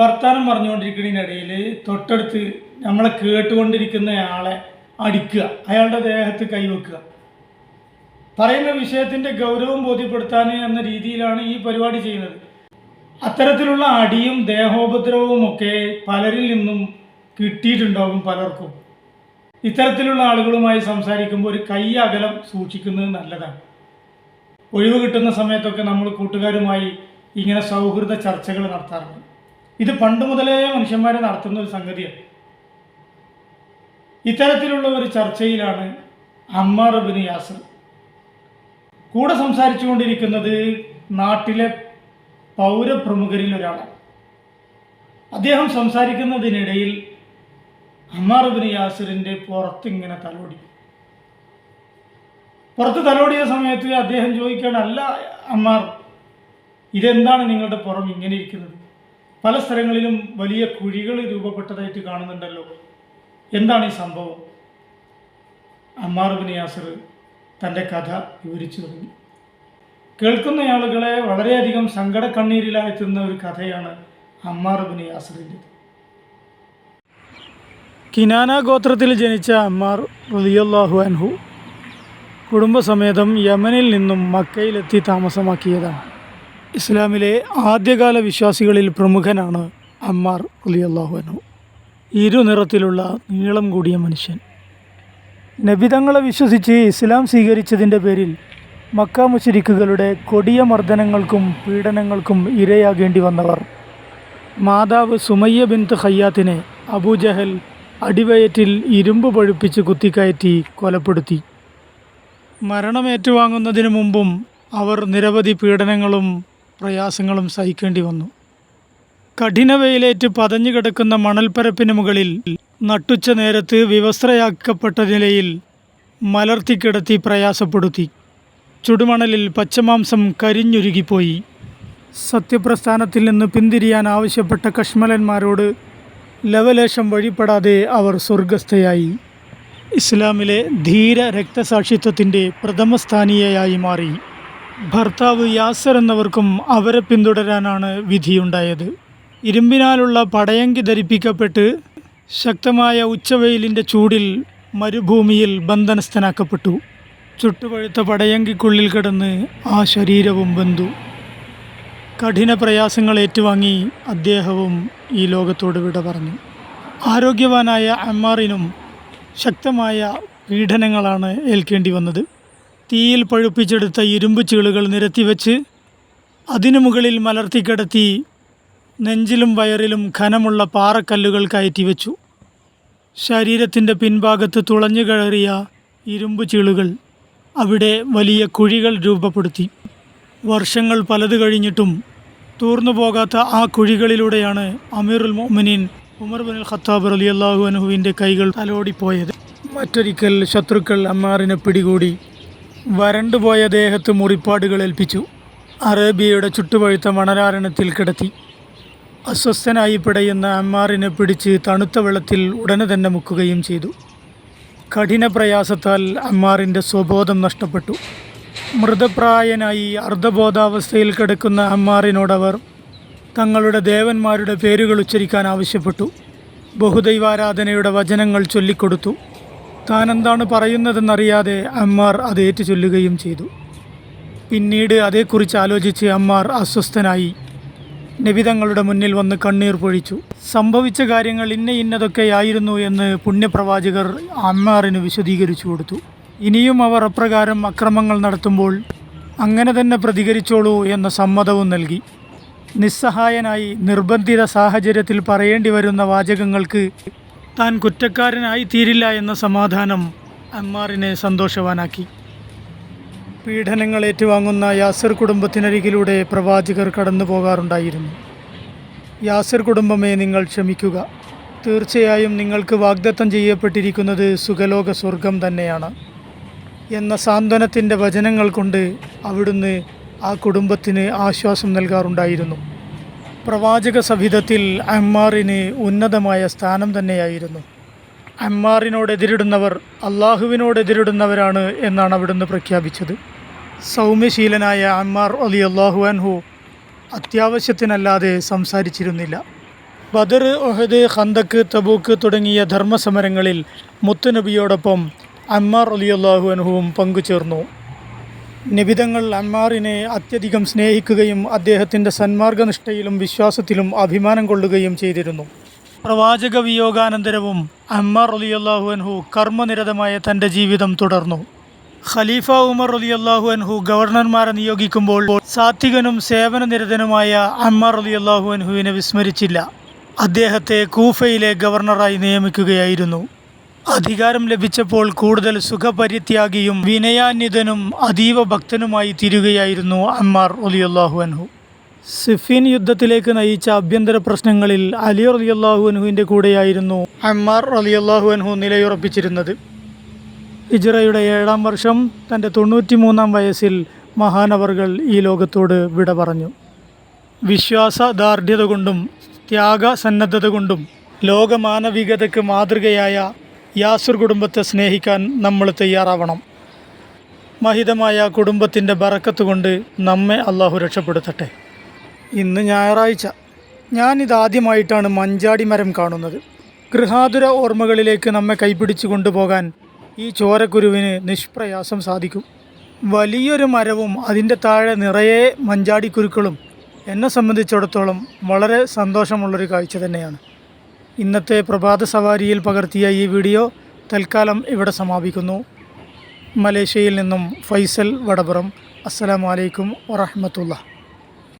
വർത്താനം പറഞ്ഞുകൊണ്ടിരിക്കുന്നതിനിടയിൽ തൊട്ടടുത്ത് നമ്മളെ കേട്ടുകൊണ്ടിരിക്കുന്നയാളെ അടിക്കുക. അയാളുടെ ദേഹത്ത് കൈവെക്കുക പറയുന്ന വിഷയത്തിന്റെ ഗൗരവം ബോധ്യപ്പെടുത്താൻ എന്ന രീതിയിലാണ് ഈ പരിപാടി ചെയ്യുന്നത്. അത്തരത്തിലുള്ള അടിയും ദേഹോപദ്രവവും ഒക്കെ പലരിൽ നിന്നും കിട്ടിയിട്ടുണ്ടാകും പലർക്കും. ഇത്തരത്തിലുള്ള ആളുകളുമായി സംസാരിക്കുമ്പോൾ ഒരു കൈ അകലം സൂക്ഷിക്കുന്നത് നല്ലതാണ്. ഒഴിവ് കിട്ടുന്ന സമയത്തൊക്കെ നമ്മൾ കൂട്ടുകാരുമായി ഇങ്ങനെ സൗഹൃദ ചർച്ചകൾ നടത്താറുണ്ട്. ഇത് പണ്ട് മുതലേ മനുഷ്യന്മാർ നടത്തുന്ന ഒരു സംഗതിയാണ് ഇത്തരത്തിലുള്ള ഒരു ചർച്ചയിലാണ് അമ്മാർ ബിൻ യാസർ. കൂടെ സംസാരിച്ചുകൊണ്ടിരിക്കുന്നത് നാട്ടിലെ പൗരപ്രമുഖരിൽ ഒരാളാണ്. അദ്ദേഹം സംസാരിക്കുന്നതിനിടയിൽ അമ്മാർ ബിൻ യാസിറിന്റെ പുറത്ത് ഇങ്ങനെ തലോടി. പുറത്ത് തലോടിയ സമയത്ത് അദ്ദേഹം ചോദിക്കുകയാണ് അല്ല അമ്മാർ ഇതെന്താണ് നിങ്ങളുടെ പുറം ഇങ്ങനെ ഇരിക്കുന്നത്? പല സ്ഥലങ്ങളിലും വലിയ കുഴികൾ രൂപപ്പെട്ടതായിട്ട് കാണുന്നുണ്ടല്ലോ. എന്താണ് ഈ സംഭവം? അമ്മാർ ബിൻ യാസർ തന്റെ കഥ വിവരിച്ചു തുടങ്ങി. കേൾക്കുന്ന ആളുകളെ വളരെയധികം സങ്കട കണ്ണീരിലായെത്തുന്ന ഒരു കഥയാണ് അമ്മാർ ബിൻ യാസറിന്റെ കിനാന ഗോത്രത്തിൽ ജനിച്ച അമ്മാർ റളിയല്ലാഹു അൻഹു കുടുംബസമേതം യമനിൽ നിന്നും മക്കയിലെത്തി താമസമാക്കിയതാണ്. ഇസ്ലാമിലെ ആദ്യകാല വിശ്വാസികളിൽ പ്രമുഖനാണ് അമ്മാർ റളിയല്ലാഹു അൻഹു. ഇരുനിറത്തിലുള്ള നീളം കൂടിയ മനുഷ്യൻ. നബിതങ്ങളെ വിശ്വസിച്ച് ഇസ്ലാം സ്വീകരിച്ചതിന്റെ പേരിൽ മക്ക മുശരിക്കുകളുടെ കൊടിയ മർദ്ദനങ്ങൾക്കും പീഡനങ്ങൾക്കും ഇരയാകേണ്ടി വന്നവർ. മാതാവ് സുമയ്യ ബിൻത്ത് ഖയ്യാത്തിനെ അബൂജഹൽ അടിവയറ്റിൽ ഇരുമ്പ് പഴുപ്പിച്ച് കുത്തിക്കയറ്റി കൊലപ്പെടുത്തി. മരണമേറ്റുവാങ്ങുന്നതിനു മുമ്പും അവർ നിരവധി പീഡനങ്ങളും പ്രയാസങ്ങളും സഹിക്കേണ്ടി വന്നു. കഠിന വെയിലേറ്റ് പതഞ്ഞു കിടക്കുന്ന മണൽപ്പരപ്പിന് മുകളിൽ നട്ടുച്ച നേരത്ത് വിവസ്ത്രയാക്കപ്പെട്ട നിലയിൽ മലർത്തിക്കിടത്തി പ്രയാസപ്പെടുത്തി. ചുടുമണലിൽ പച്ചമാംസം കരിഞ്ഞുരുകിപ്പോയി. സത്യപ്രസ്ഥാനത്തിൽ നിന്ന് പിന്തിരിയാൻ ആവശ്യപ്പെട്ട കശ്മലന്മാരോട് ലവലേശം വഴിപ്പെടാതെ അവർ സ്വർഗസ്ഥയായി ഇസ്ലാമിലെ ധീര രക്തസാക്ഷിത്വത്തിന്റെ പ്രഥമസ്ഥാനീയയായി മാറി. ഭർത്താവ് യാസർ എന്നവർക്കും അവരെ പിന്തുടരാനാണ് വിധിയുണ്ടായത്. ഇരുമ്പിനാലുള്ള പടയങ്കി ധരിപ്പിക്കപ്പെട്ട് ശക്തമായ ഉച്ചവെയിലിന്റെ ചൂടിൽ മരുഭൂമിയിൽ ബന്ധനസ്ഥനാക്കപ്പെട്ടു. ചുട്ടുപഴുത്ത പടയങ്കിക്കുള്ളിൽ കിടന്ന് ആ ശരീരവും ബന്ധു കഠിന പ്രയാസങ്ങൾ ഏറ്റുവാങ്ങി അദ്ദേഹവും ഈ ലോകത്തോട് വിട പറഞ്ഞു. ആരോഗ്യവാനായ അമ്മാറിനും ശക്തമായ പീഡനങ്ങളാണ് ഏൽക്കേണ്ടി വന്നത്. തീയിൽ പഴുപ്പിച്ചെടുത്ത ഇരുമ്പ് ചീളുകൾ നിരത്തിവെച്ച് അതിനു മുകളിൽ മലർത്തിക്കിടത്തി നെഞ്ചിലും വയറിലും ഖനമുള്ള പാറക്കല്ലുകൾ കയറ്റി വെച്ചു ശരീരത്തിന്റെ പിൻഭാഗത്ത് തുളഞ്ഞു കയറിയ ഇരുമ്പ് ചീളുകൾ അവിടെ വലിയ കുഴികൾ രൂപപ്പെടുത്തി. വർഷങ്ങൾ പലത് കഴിഞ്ഞിട്ടും തൂർന്നു പോകാത്ത ആ കുഴികളിലൂടെയാണ് അമീറുൽ മൊമിനീൻ ഉമർ ബിൻ ഖത്താബ് അലി അള്ളാഹു അനുഹുവിന്റെ കൈകൾ തലോടിപ്പോയത്. മറ്റൊരിക്കൽ ശത്രുക്കൾ അമ്മാറിനെ പിടികൂടി വരണ്ടുപോയ ദേഹത്ത് മുറിപ്പാടുകൾ ഏൽപ്പിച്ചു. അറേബ്യയുടെ ചുട്ടുപഴുത്ത മണരാരണത്തിൽ കിടത്തി. അസ്വസ്ഥനായി പിടയുന്ന അമ്മാറിനെ പിടിച്ച് തണുത്ത വെള്ളത്തിൽ ഉടനെ തന്നെ മുക്കുകയും ചെയ്തു. കഠിന പ്രയാസത്താൽ അമ്മാറിന്റെ സ്വബോധം നഷ്ടപ്പെട്ടു. മൃതപ്രായനായി അർദ്ധബോധാവസ്ഥയിൽ കിടക്കുന്ന അമ്മാറിനോടവർ തങ്ങളുടെ ദേവന്മാരുടെ പേരുകൾ ഉച്ചരിക്കാൻ ആവശ്യപ്പെട്ടു. ബഹുദൈവാരാധനയുടെ വചനങ്ങൾ ചൊല്ലിക്കൊടുത്തു. താൻ എന്താണ് പറയുന്നതെന്നറിയാതെ അമ്മാർ അത് ഏറ്റുചൊല്ലുകയും ചെയ്തു. പിന്നീട് അതേക്കുറിച്ച് ആലോചിച്ച് അമ്മാർ അസ്വസ്ഥനായി. നബിതങ്ങളുടെ മുന്നിൽ വന്ന് കണ്ണീർ പൊഴിച്ചു. സംഭവിച്ച കാര്യങ്ങൾ ഇന്ന ഇന്നതൊക്കെയായിരുന്നു എന്ന് പുണ്യപ്രവാചകർ അമ്മാറിന് വിശദീകരിച്ചു കൊടുത്തു. ഇനിയും അവർ അപ്രകാരം അക്രമങ്ങൾ നടത്തുമ്പോൾ അങ്ങനെ തന്നെ പ്രതികരിച്ചോളൂ എന്ന സമ്മതവും നൽകി. നിസ്സഹായനായി നിർബന്ധിത സാഹചര്യത്തിൽ പറയേണ്ടി വരുന്ന വാചകങ്ങൾക്ക് താൻ കുറ്റക്കാരനായി തീരില്ല എന്ന സമാധാനം അമ്മാറിനെ സന്തോഷവാനാക്കി. പീഡനങ്ങൾ ഏറ്റുവാങ്ങുന്ന യാസിർ കുടുംബത്തിനരികിലൂടെ പ്രവാചകർ കടന്നു പോകാറുണ്ടായിരുന്നു. യാസിർ കുടുംബമേ നിങ്ങൾ ക്ഷമിക്കുക. തീർച്ചയായും നിങ്ങൾക്ക് വാഗ്ദത്തം ചെയ്യപ്പെട്ടിരിക്കുന്നത് സുഖലോക സ്വർഗം തന്നെയാണ് എന്ന സാന്ത്വനത്തിന്റെ വചനങ്ങൾ കൊണ്ട് അവിടുന്ന് ആ കുടുംബത്തിന് ആശ്വാസം നൽകാറുണ്ടായിരുന്നു. പ്രവാചക സവിധത്തിൽ അമ്മാറിന് ഉന്നതമായ സ്ഥാനം തന്നെയായിരുന്നു. അമ്മാറിനോട് എതിരിടുന്നവർ അള്ളാഹുവിനോട് എതിരിടുന്നവരാണ് എന്നാണ് അവിടുന്ന് പ്രഖ്യാപിച്ചത്. സൗമ്യശീലനായ അമ്മാർ അലി അള്ളാഹു അൻഹു അത്യാവശ്യത്തിനല്ലാതെ സംസാരിച്ചിരുന്നില്ല. ബദർ ഒഹദ് ഖന്തക്ക് തബൂക്ക് തുടങ്ങിയ ധർമ്മസമരങ്ങളിൽ മുത്തുനബിയോടൊപ്പം അമ്മാർ അലി അള്ളാഹു അൻഹുവും പങ്കുചേർന്നു. നിബിതങ്ങൾ അമ്മാറിനെ അത്യധികം സ്നേഹിക്കുകയും അദ്ദേഹത്തിന്റെ സന്മാർഗനിഷ്ഠയിലും വിശ്വാസത്തിലും അഭിമാനം കൊള്ളുകയും ചെയ്തിരുന്നു. പ്രവാചക വിയോഗാനന്തരവും അമ്മാർ അലിയല്ലാഹു അൻഹു കർമ്മനിരതമായ തന്റെ ജീവിതം തുടർന്നു. ഖലീഫ ഉമർ അലിയല്ലാഹു അൻഹു ഗവർണർമാരെ നിയോഗിക്കുമ്പോൾ സാത്വികനും സേവനനിരതനുമായ അമ്മാർ അലിയല്ലാഹു അൻഹുവിനെ വിസ്മരിച്ചില്ല. അദ്ദേഹത്തെ കൂഫയിലെ ഗവർണറായി നിയമിക്കുകയായിരുന്നു. അധികാരം ലഭിച്ചപ്പോൾ കൂടുതൽ സുഖപരിത്യാഗിയും വിനയാന്യതനും അതീവ ഭക്തനുമായി തീരുകയായിരുന്നു അമ്മാർ അലിയല്ലാഹു അൻഹു. സിഫീൻ യുദ്ധത്തിലേക്ക് നയിച്ച ആഭ്യന്തര പ്രശ്നങ്ങളിൽ അലി റലിയല്ലാഹു കൂടെയായിരുന്നു അമ്മാർ റലിയല്ലാഹു അൻഹു നിലയുറപ്പിച്ചിരുന്നത്. ഹിജ്റയുടെ ഏഴാം വർഷം തന്റെ തൊണ്ണൂറ്റി മൂന്നാം വയസ്സിൽ മഹാനവറുകൾ ഈ ലോകത്തോട് വിട പറഞ്ഞു. വിശ്വാസ ദാർഢ്യത കൊണ്ടും ത്യാഗസന്നദ്ധത കൊണ്ടും ലോകമാനവികതയ്ക്ക് മാതൃകയായ യാസുർ കുടുംബത്തെ സ്നേഹിക്കാൻ നമ്മൾ തയ്യാറാവണം. മഹിതമായ കുടുംബത്തിന്റെ ബറക്കത്ത് കൊണ്ട് നമ്മെ അള്ളാഹു രക്ഷപ്പെടുത്തട്ടെ. ഇന്ന് ഞായറാഴ്ച. ഞാനിതാദ്യമായിട്ടാണ് മഞ്ചാടി മരം കാണുന്നത്. ഗൃഹാതുര ഓർമ്മകളിലേക്ക് നമ്മെ കൈപിടിച്ചു കൊണ്ടുപോകാൻ ഈ ചോരക്കുരുവിന് നിഷ്പ്രയാസം സാധിക്കും. വലിയൊരു മരവും അതിന്റെ താഴെ നിറയെ മഞ്ചാടിക്കുരുക്കളും എന്നെ സംബന്ധിച്ചിടത്തോളം വളരെ സന്തോഷമുള്ളൊരു കാഴ്ച തന്നെയാണ്. ഇന്നത്തെ പ്രഭാത സവാരിയിൽ പകർത്തിയ ഈ വീഡിയോ തൽക്കാലം ഇവിടെ സമാപിക്കുന്നു. മലേഷ്യയിൽ നിന്നും ഫൈസൽ വടപുറം. അസ്സലാമു അലൈക്കും വറഹമത്തുള്ള